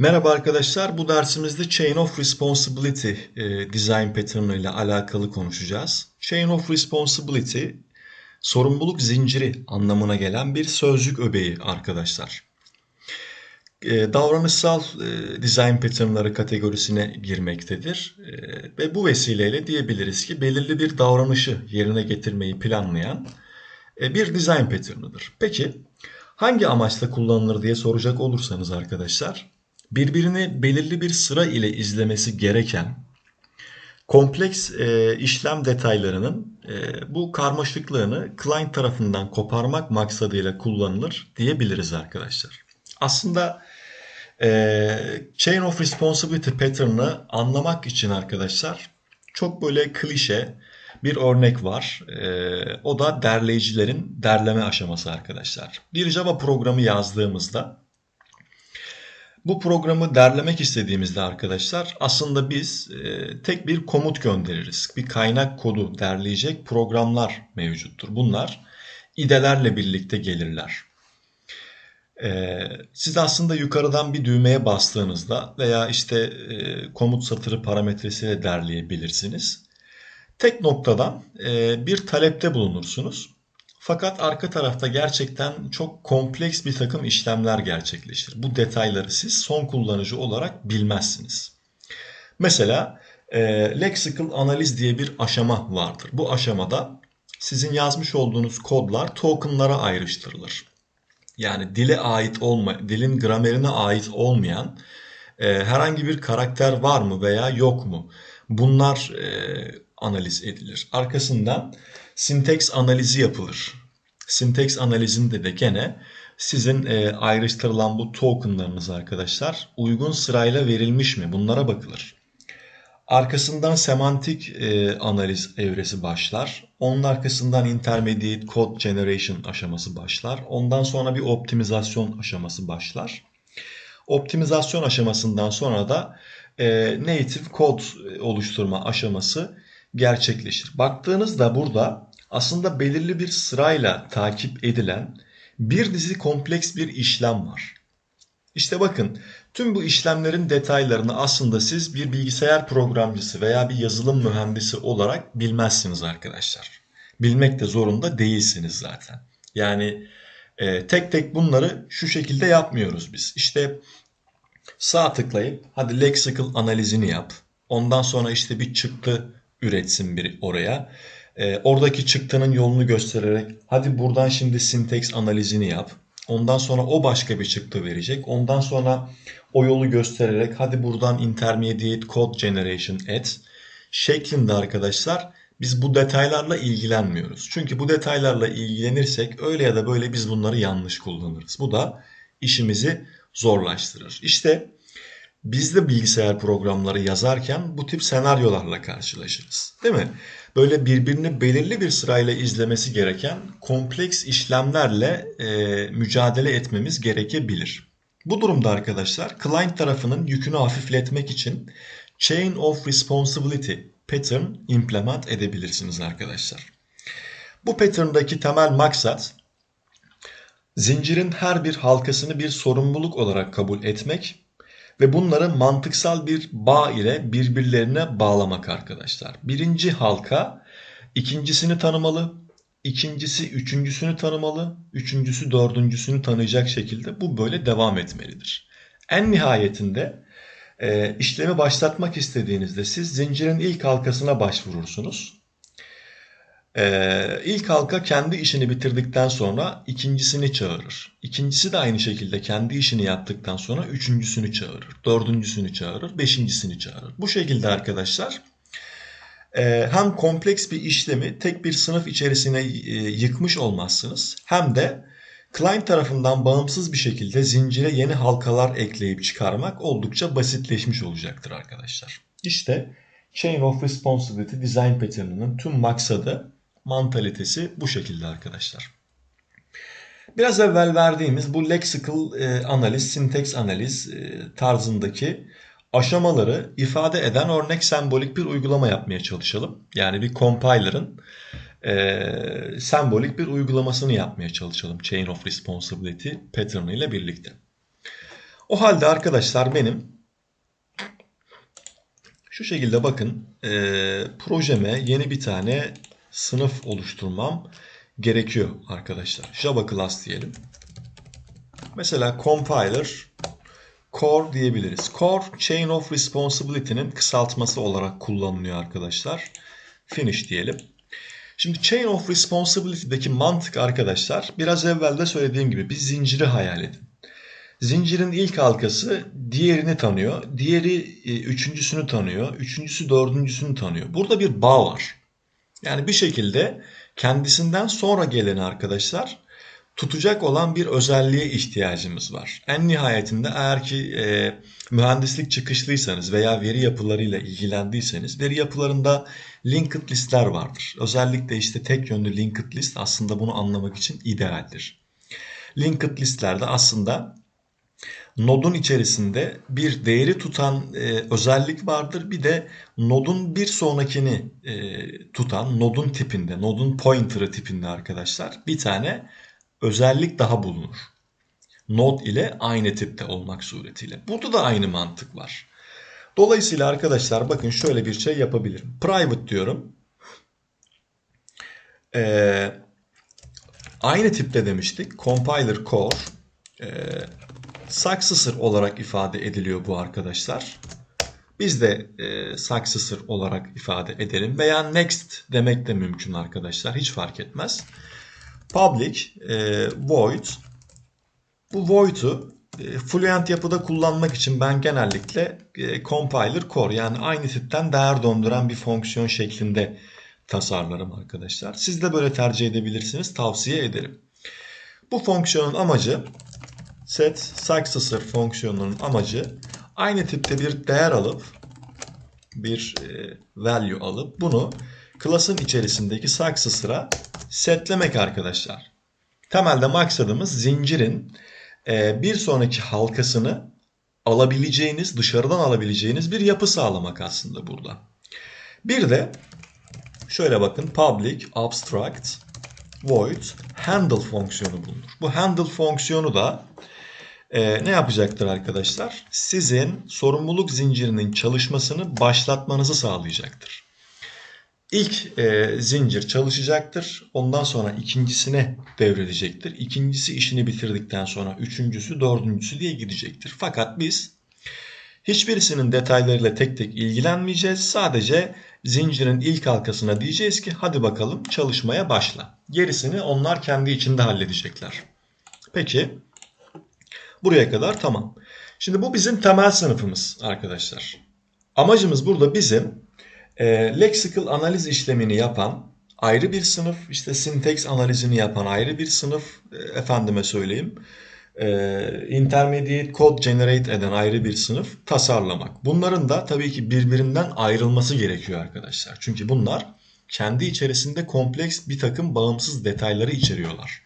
Merhaba arkadaşlar, bu dersimizde Chain of Responsibility e, design pattern ile alakalı konuşacağız. Chain of Responsibility, sorumluluk zinciri anlamına gelen bir sözcük öbeği arkadaşlar. E, davranışsal e, design patternları kategorisine girmektedir. E, ve bu vesileyle diyebiliriz ki belirli bir davranışı yerine getirmeyi planlayan e, bir design pattern'ıdır. Peki hangi amaçla kullanılır diye soracak olursanız arkadaşlar, birbirini belirli bir sıra ile izlemesi gereken kompleks e, işlem detaylarının e, bu karmaşıklığını client tarafından koparmak maksadıyla kullanılır diyebiliriz arkadaşlar. Aslında e, Chain of Responsibility pattern'ını anlamak için arkadaşlar çok böyle klişe bir örnek var. E, o da derleyicilerin derleme aşaması arkadaşlar. Bir Java programı yazdığımızda bu programı derlemek istediğimizde arkadaşlar aslında biz e, tek bir komut göndeririz. Bir kaynak kodu derleyecek programlar mevcuttur. Bunlar idelerle birlikte gelirler. E, siz aslında yukarıdan bir düğmeye bastığınızda veya işte e, komut satırı parametresiyle derleyebilirsiniz. Tek noktadan e, bir talepte bulunursunuz. Fakat arka tarafta gerçekten çok kompleks bir takım işlemler gerçekleşir. Bu detayları siz son kullanıcı olarak bilmezsiniz. Mesela e, lexical analiz diye bir aşama vardır. Bu aşamada sizin yazmış olduğunuz kodlar tokenlara ayrıştırılır. Yani dile ait olma, dilin gramerine ait olmayan e, herhangi bir karakter var mı veya yok mu? Bunlar e, analiz edilir. Arkasından sinteks analizi yapılır. Sinteks analizinde de gene sizin e, ayrıştırılan bu tokenlarınız arkadaşlar uygun sırayla verilmiş mi? Bunlara bakılır. Arkasından semantik e, analiz evresi başlar. Onun arkasından intermediate code generation aşaması başlar. Ondan sonra bir optimizasyon aşaması başlar. Optimizasyon aşamasından sonra da e, native code oluşturma aşaması gerçekleşir. Baktığınızda burada aslında belirli bir sırayla takip edilen bir dizi kompleks bir işlem var. İşte bakın tüm bu işlemlerin detaylarını aslında siz bir bilgisayar programcısı veya bir yazılım mühendisi olarak bilmezsiniz arkadaşlar. Bilmek de zorunda değilsiniz zaten. Yani e, tek tek bunları şu şekilde yapmıyoruz biz. İşte sağ tıklayıp hadi lexical analizini yap. Ondan sonra işte bir çıktı üretsin bir oraya. E, oradaki çıktının yolunu göstererek hadi buradan şimdi sinteks analizini yap. Ondan sonra o başka bir çıktı verecek. Ondan sonra o yolu göstererek hadi buradan intermediate code generation et şeklinde arkadaşlar biz bu detaylarla ilgilenmiyoruz. Çünkü bu detaylarla ilgilenirsek öyle ya da böyle biz bunları yanlış kullanırız. Bu da işimizi zorlaştırır. İşte biz de bilgisayar programları yazarken bu tip senaryolarla karşılaşırız. Değil mi? Böyle birbirini belirli bir sırayla izlemesi gereken kompleks işlemlerle e, mücadele etmemiz gerekebilir. Bu durumda arkadaşlar client tarafının yükünü hafifletmek için Chain of Responsibility pattern implement edebilirsiniz arkadaşlar. Bu pattern'daki temel maksat zincirin her bir halkasını bir sorumluluk olarak kabul etmek ve bunları mantıksal bir bağ ile birbirlerine bağlamak arkadaşlar. Birinci halka ikincisini tanımalı, ikincisi üçüncüsünü tanımalı, üçüncüsü dördüncüsünü tanıyacak şekilde bu böyle devam etmelidir. En nihayetinde e, işlemi başlatmak istediğinizde siz zincirin ilk halkasına başvurursunuz. Ee, ilk halka kendi işini bitirdikten sonra ikincisini çağırır. İkincisi de aynı şekilde kendi işini yaptıktan sonra üçüncüsünü çağırır. Dördüncüsünü çağırır. Beşincisini çağırır. Bu şekilde arkadaşlar e, hem kompleks bir işlemi tek bir sınıf içerisine e, yıkmış olmazsınız. Hem de client tarafından bağımsız bir şekilde zincire yeni halkalar ekleyip çıkarmak oldukça basitleşmiş olacaktır arkadaşlar. İşte Chain of Responsibility Design Pattern'ının tüm maksadı mantalitesi bu şekilde arkadaşlar. Biraz evvel verdiğimiz bu lexical e, analiz, sinteks analiz e, tarzındaki aşamaları ifade eden örnek sembolik bir uygulama yapmaya çalışalım. Yani bir compiler'ın e, sembolik bir uygulamasını yapmaya çalışalım Chain of Responsibility pattern ile birlikte. O halde arkadaşlar benim şu şekilde bakın e, projeme yeni bir tane sınıf oluşturmam gerekiyor arkadaşlar. Java class diyelim. Mesela compiler core diyebiliriz. Core chain of responsibility'nin kısaltması olarak kullanılıyor arkadaşlar. Finish diyelim. Şimdi chain of responsibility'deki mantık arkadaşlar biraz evvel de söylediğim gibi bir zinciri hayal edin. Zincirin ilk halkası diğerini tanıyor. Diğeri e, üçüncüsünü tanıyor. Üçüncüsü dördüncüsünü tanıyor. Burada bir bağ var. Yani bir şekilde kendisinden sonra gelen arkadaşlar tutacak olan bir özelliğe ihtiyacımız var. En nihayetinde eğer ki e, mühendislik çıkışlıysanız veya veri yapılarıyla ilgilendiyseniz veri yapılarında linked listler vardır. Özellikle işte tek yönlü linked list aslında bunu anlamak için idealdir. Linked listlerde aslında nodun içerisinde bir değeri tutan e, özellik vardır. Bir de nodun bir sonrakini e, tutan nodun tipinde, nodun pointer'ı tipinde arkadaşlar bir tane özellik daha bulunur. Node ile aynı tipte olmak suretiyle. Burada da aynı mantık var. Dolayısıyla arkadaşlar bakın şöyle bir şey yapabilirim. Private diyorum. Ee, aynı tipte demiştik. Compiler core e, successor olarak ifade ediliyor bu arkadaşlar. Biz de e, successor olarak ifade edelim veya next demek de mümkün arkadaşlar. Hiç fark etmez. Public e, void bu void'u e, fluent yapıda kullanmak için ben genellikle e, compiler core yani aynı tipten değer döndüren bir fonksiyon şeklinde tasarlarım arkadaşlar. Siz de böyle tercih edebilirsiniz. Tavsiye ederim. Bu fonksiyonun amacı set successor fonksiyonunun amacı aynı tipte bir değer alıp bir e, value alıp bunu class'ın içerisindeki successor'a setlemek arkadaşlar. Temelde maksadımız zincirin e, bir sonraki halkasını alabileceğiniz, dışarıdan alabileceğiniz bir yapı sağlamak aslında burada. Bir de şöyle bakın public abstract void handle fonksiyonu bulunur. Bu handle fonksiyonu da e, ne yapacaktır arkadaşlar? Sizin sorumluluk zincirinin çalışmasını başlatmanızı sağlayacaktır. İlk e, zincir çalışacaktır. Ondan sonra ikincisine devredecektir. İkincisi işini bitirdikten sonra üçüncüsü, dördüncüsü diye gidecektir. Fakat biz hiçbirisinin detaylarıyla tek tek ilgilenmeyeceğiz. Sadece zincirin ilk halkasına diyeceğiz ki hadi bakalım çalışmaya başla. Gerisini onlar kendi içinde halledecekler. Peki buraya kadar tamam. Şimdi bu bizim temel sınıfımız arkadaşlar. Amacımız burada bizim e, lexical analiz işlemini yapan ayrı bir sınıf, işte syntax analizini yapan ayrı bir sınıf, e, efendime söyleyeyim, e, intermediate code generate eden ayrı bir sınıf tasarlamak. Bunların da tabii ki birbirinden ayrılması gerekiyor arkadaşlar. Çünkü bunlar kendi içerisinde kompleks bir takım bağımsız detayları içeriyorlar.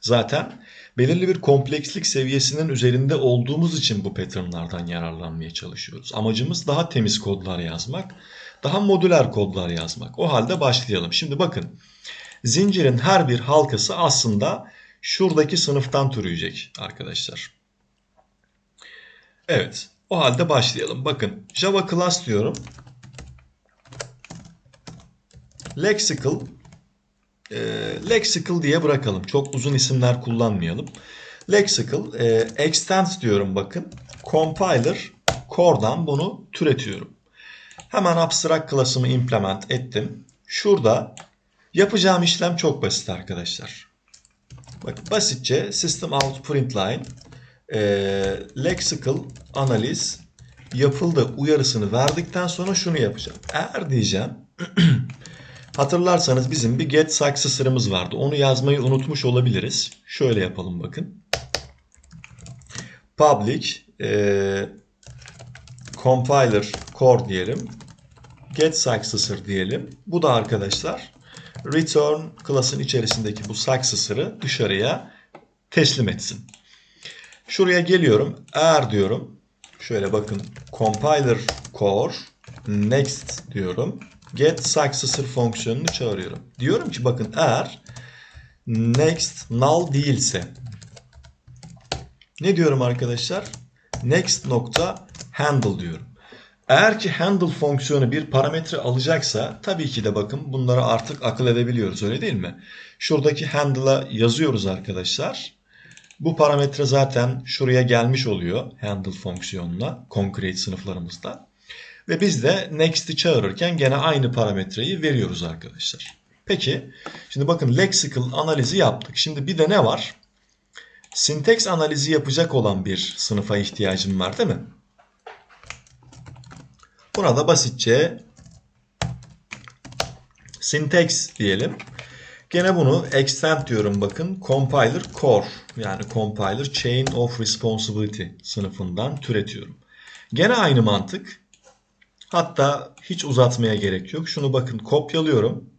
Zaten belirli bir komplekslik seviyesinin üzerinde olduğumuz için bu patternlardan yararlanmaya çalışıyoruz. Amacımız daha temiz kodlar yazmak daha modüler kodlar yazmak. O halde başlayalım. Şimdi bakın zincirin her bir halkası aslında şuradaki sınıftan türüyecek arkadaşlar. Evet o halde başlayalım. Bakın Java class diyorum. Lexical e, lexical diye bırakalım. Çok uzun isimler kullanmayalım. Lexical e, extend diyorum bakın. Compiler core'dan bunu türetiyorum. Hemen abstract class'ımı implement ettim. Şurada yapacağım işlem çok basit arkadaşlar. Bakın basitçe system out println e, lexical analiz yapıldı uyarısını verdikten sonra şunu yapacağım. Eğer diyeceğim hatırlarsanız bizim bir get successor'ımız vardı. Onu yazmayı unutmuş olabiliriz. Şöyle yapalım bakın. Public e, compiler core diyelim. Get successor diyelim. Bu da arkadaşlar return class'ın içerisindeki bu successor'ı dışarıya teslim etsin. Şuraya geliyorum. Eğer diyorum. Şöyle bakın. Compiler core next diyorum. Get successor fonksiyonunu çağırıyorum. Diyorum ki bakın eğer next null değilse Ne diyorum arkadaşlar? Next nokta handle diyorum. Eğer ki handle fonksiyonu bir parametre alacaksa tabii ki de bakın bunları artık akıl edebiliyoruz öyle değil mi? Şuradaki handle'a yazıyoruz arkadaşlar. Bu parametre zaten şuraya gelmiş oluyor handle fonksiyonuna concrete sınıflarımızda. Ve biz de next'i çağırırken gene aynı parametreyi veriyoruz arkadaşlar. Peki şimdi bakın lexical analizi yaptık. Şimdi bir de ne var? Sinteks analizi yapacak olan bir sınıfa ihtiyacım var değil mi? Buna da basitçe syntax diyelim. Gene bunu extend diyorum bakın. Compiler core yani compiler chain of responsibility sınıfından türetiyorum. Gene aynı mantık. Hatta hiç uzatmaya gerek yok. Şunu bakın kopyalıyorum.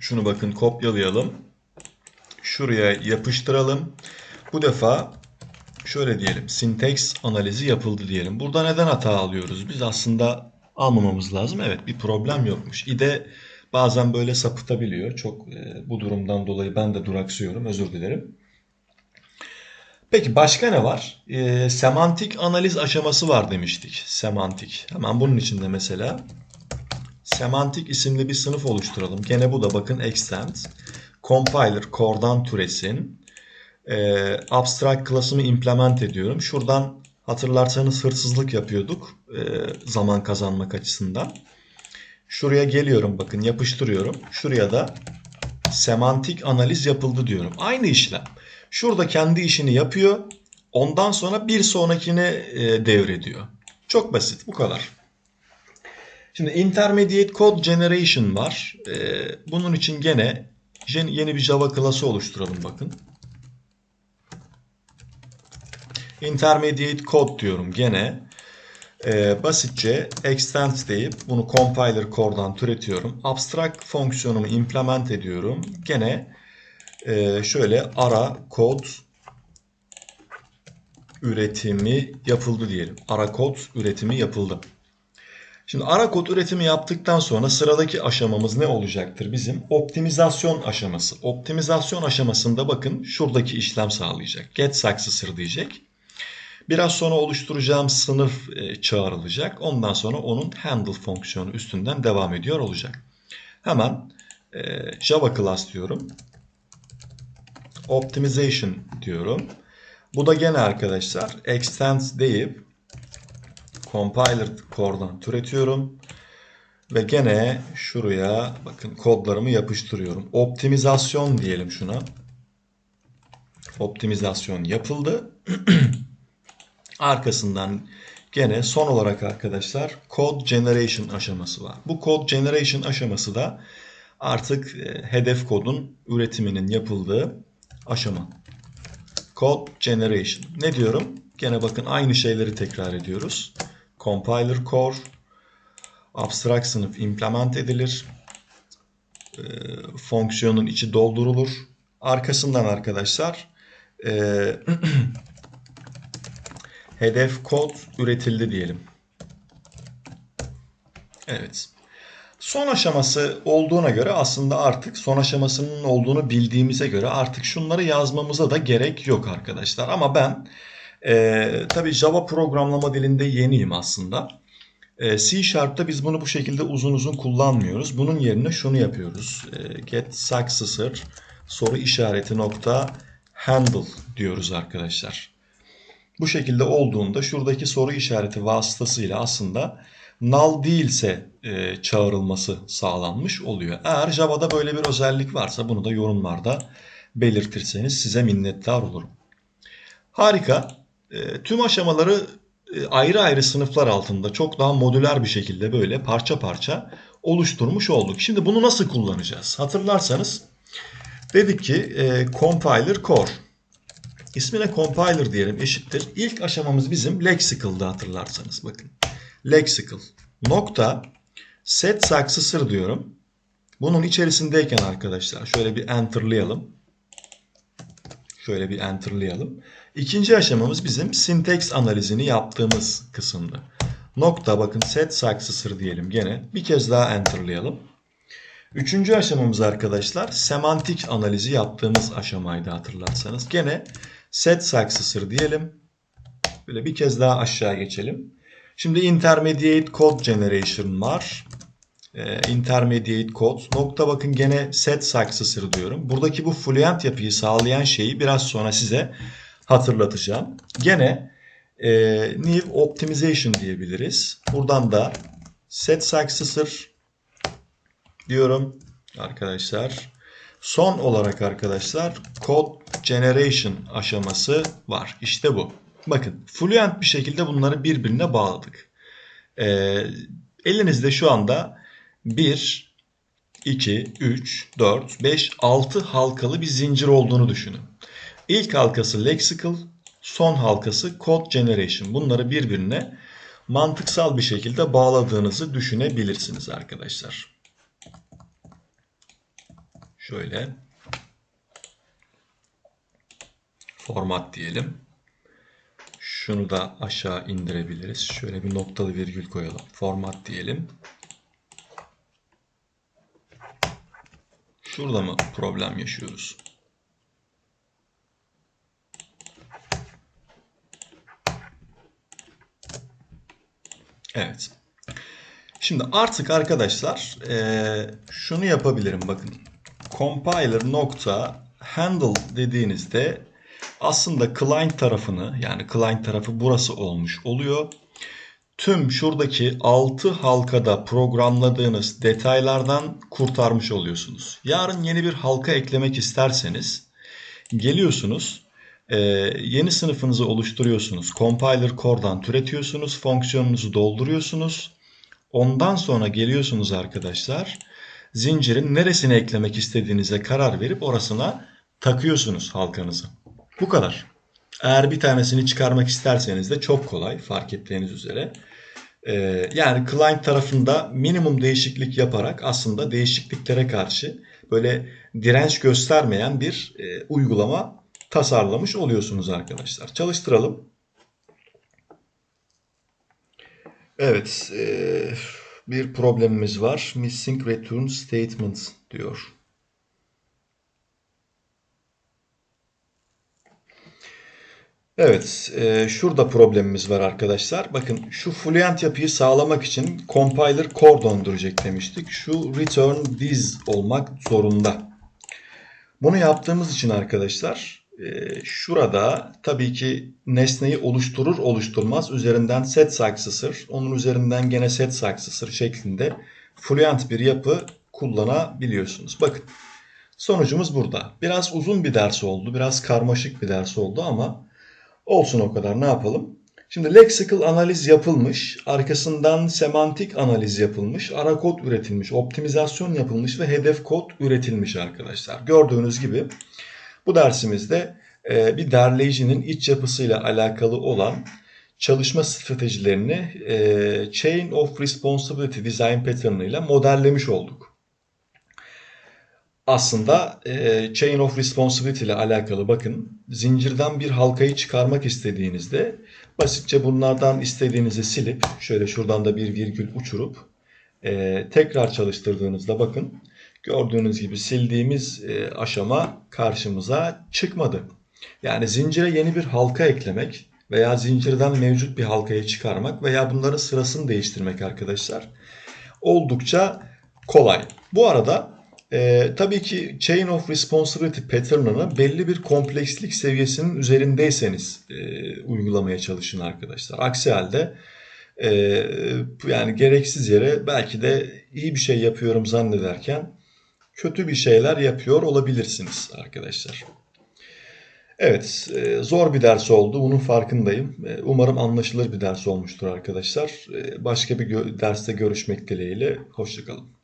Şunu bakın kopyalayalım. Şuraya yapıştıralım. Bu defa şöyle diyelim. Syntax analizi yapıldı diyelim. Burada neden hata alıyoruz? Biz aslında almamamız lazım. Evet bir problem yokmuş. İde bazen böyle sapıtabiliyor. Çok e, bu durumdan dolayı ben de duraksıyorum. Özür dilerim. Peki başka ne var? E, semantik analiz aşaması var demiştik. Semantik. Hemen bunun içinde mesela semantik isimli bir sınıf oluşturalım. Gene bu da bakın extend. Compiler core'dan türesin. E, abstract class'ımı implement ediyorum. Şuradan hatırlarsanız hırsızlık yapıyorduk. E, zaman kazanmak açısından. Şuraya geliyorum bakın yapıştırıyorum. Şuraya da semantik analiz yapıldı diyorum. Aynı işlem. Şurada kendi işini yapıyor. Ondan sonra bir sonrakini e, devrediyor. Çok basit bu kadar. Şimdi intermediate code generation var. E, bunun için gene yeni bir Java klası oluşturalım bakın. Intermediate code diyorum gene. E, basitçe extend deyip bunu compiler core'dan türetiyorum. Abstract fonksiyonumu implement ediyorum. Gene e, şöyle ara kod üretimi yapıldı diyelim. Ara kod üretimi yapıldı. Şimdi ara kod üretimi yaptıktan sonra sıradaki aşamamız ne olacaktır bizim? Optimizasyon aşaması. Optimizasyon aşamasında bakın şuradaki işlem sağlayacak. Get successor diyecek. Biraz sonra oluşturacağım sınıf e, çağrılacak. Ondan sonra onun handle fonksiyonu üstünden devam ediyor olacak. Hemen e, Java class diyorum. Optimization diyorum. Bu da gene arkadaşlar extend deyip compiler core'dan türetiyorum. Ve gene şuraya bakın kodlarımı yapıştırıyorum. Optimizasyon diyelim şuna. Optimizasyon yapıldı. Arkasından gene son olarak arkadaşlar code generation aşaması var. Bu code generation aşaması da artık hedef kodun üretiminin yapıldığı aşama. Code generation. Ne diyorum? Gene bakın aynı şeyleri tekrar ediyoruz. Compiler core, abstract sınıf implement edilir. E, fonksiyonun içi doldurulur. Arkasından arkadaşlar e, hedef kod üretildi diyelim. Evet. Son aşaması olduğuna göre aslında artık son aşamasının olduğunu bildiğimize göre artık şunları yazmamıza da gerek yok arkadaşlar. Ama ben e, tabii Java programlama dilinde yeniyim aslında. E, C Sharp'ta biz bunu bu şekilde uzun uzun kullanmıyoruz. Bunun yerine şunu yapıyoruz. E, get successor soru işareti nokta handle diyoruz arkadaşlar. Bu şekilde olduğunda şuradaki soru işareti vasıtasıyla aslında null değilse e, çağrılması sağlanmış oluyor. Eğer Java'da böyle bir özellik varsa bunu da yorumlarda belirtirseniz size minnettar olurum. Harika. E, tüm aşamaları e, ayrı ayrı sınıflar altında çok daha modüler bir şekilde böyle parça parça oluşturmuş olduk. Şimdi bunu nasıl kullanacağız? Hatırlarsanız dedik ki e, compiler core. İsmine compiler diyelim eşittir. İlk aşamamız bizim lexical'da hatırlarsanız bakın. Lexical nokta set successor diyorum. Bunun içerisindeyken arkadaşlar şöyle bir enterlayalım. Şöyle bir enterlayalım. İkinci aşamamız bizim syntax analizini yaptığımız kısımda. Nokta bakın set successor diyelim gene. Bir kez daha enterlayalım. Üçüncü aşamamız arkadaşlar semantik analizi yaptığımız aşamaydı hatırlarsanız. Gene set successor diyelim. Böyle bir kez daha aşağı geçelim. Şimdi intermediate code generation var. Ee, intermediate code. Nokta bakın gene set successor diyorum. Buradaki bu fluent yapıyı sağlayan şeyi biraz sonra size hatırlatacağım. Gene e, new optimization diyebiliriz. Buradan da set successor diyorum arkadaşlar. Son olarak arkadaşlar code generation aşaması var. İşte bu. Bakın fluent bir şekilde bunları birbirine bağladık. Ee, elinizde şu anda 1, 2, 3, 4, 5, 6 halkalı bir zincir olduğunu düşünün. İlk halkası lexical, son halkası code generation. Bunları birbirine mantıksal bir şekilde bağladığınızı düşünebilirsiniz arkadaşlar. Şöyle format diyelim. Şunu da aşağı indirebiliriz. Şöyle bir noktalı virgül koyalım. Format diyelim. Şurada mı problem yaşıyoruz? Evet. Şimdi artık arkadaşlar e, şunu yapabilirim bakın. Compiler nokta handle dediğinizde aslında client tarafını yani client tarafı burası olmuş oluyor. Tüm şuradaki 6 halkada programladığınız detaylardan kurtarmış oluyorsunuz. Yarın yeni bir halka eklemek isterseniz geliyorsunuz e, yeni sınıfınızı oluşturuyorsunuz. Compiler core'dan türetiyorsunuz. Fonksiyonunuzu dolduruyorsunuz. Ondan sonra geliyorsunuz arkadaşlar. Zincirin neresine eklemek istediğinize karar verip orasına takıyorsunuz halkanızı. Bu kadar. Eğer bir tanesini çıkarmak isterseniz de çok kolay fark ettiğiniz üzere. Ee, yani client tarafında minimum değişiklik yaparak aslında değişikliklere karşı böyle direnç göstermeyen bir e, uygulama tasarlamış oluyorsunuz arkadaşlar. Çalıştıralım. Evet, e, bir problemimiz var. Missing return statement diyor. Evet, e, şurada problemimiz var arkadaşlar. Bakın şu fluent yapıyı sağlamak için compiler core döndürecek demiştik. Şu return this olmak zorunda. Bunu yaptığımız için arkadaşlar e, şurada tabii ki nesneyi oluşturur oluşturmaz üzerinden set successor, onun üzerinden gene set successor şeklinde fluent bir yapı kullanabiliyorsunuz. Bakın sonucumuz burada. Biraz uzun bir ders oldu, biraz karmaşık bir ders oldu ama Olsun o kadar ne yapalım? Şimdi lexical analiz yapılmış, arkasından semantik analiz yapılmış, ara kod üretilmiş, optimizasyon yapılmış ve hedef kod üretilmiş arkadaşlar. Gördüğünüz gibi bu dersimizde e, bir derleyicinin iç yapısıyla alakalı olan çalışma stratejilerini e, Chain of Responsibility Design Pattern ile modellemiş olduk aslında e, Chain of Responsibility ile alakalı bakın zincirden bir halkayı çıkarmak istediğinizde basitçe bunlardan istediğinizi silip şöyle şuradan da bir virgül uçurup e, tekrar çalıştırdığınızda bakın gördüğünüz gibi sildiğimiz e, aşama karşımıza çıkmadı. Yani zincire yeni bir halka eklemek veya zincirden mevcut bir halkayı çıkarmak veya bunların sırasını değiştirmek arkadaşlar oldukça kolay. Bu arada e, tabii ki Chain of Responsibility pattern'ını belli bir komplekslik seviyesinin üzerindeyseniz e, uygulamaya çalışın arkadaşlar. Aksi halde e, yani gereksiz yere belki de iyi bir şey yapıyorum zannederken kötü bir şeyler yapıyor olabilirsiniz arkadaşlar. Evet, e, zor bir ders oldu. Bunun farkındayım. E, umarım anlaşılır bir ders olmuştur arkadaşlar. E, başka bir derste görüşmek dileğiyle. Hoşçakalın.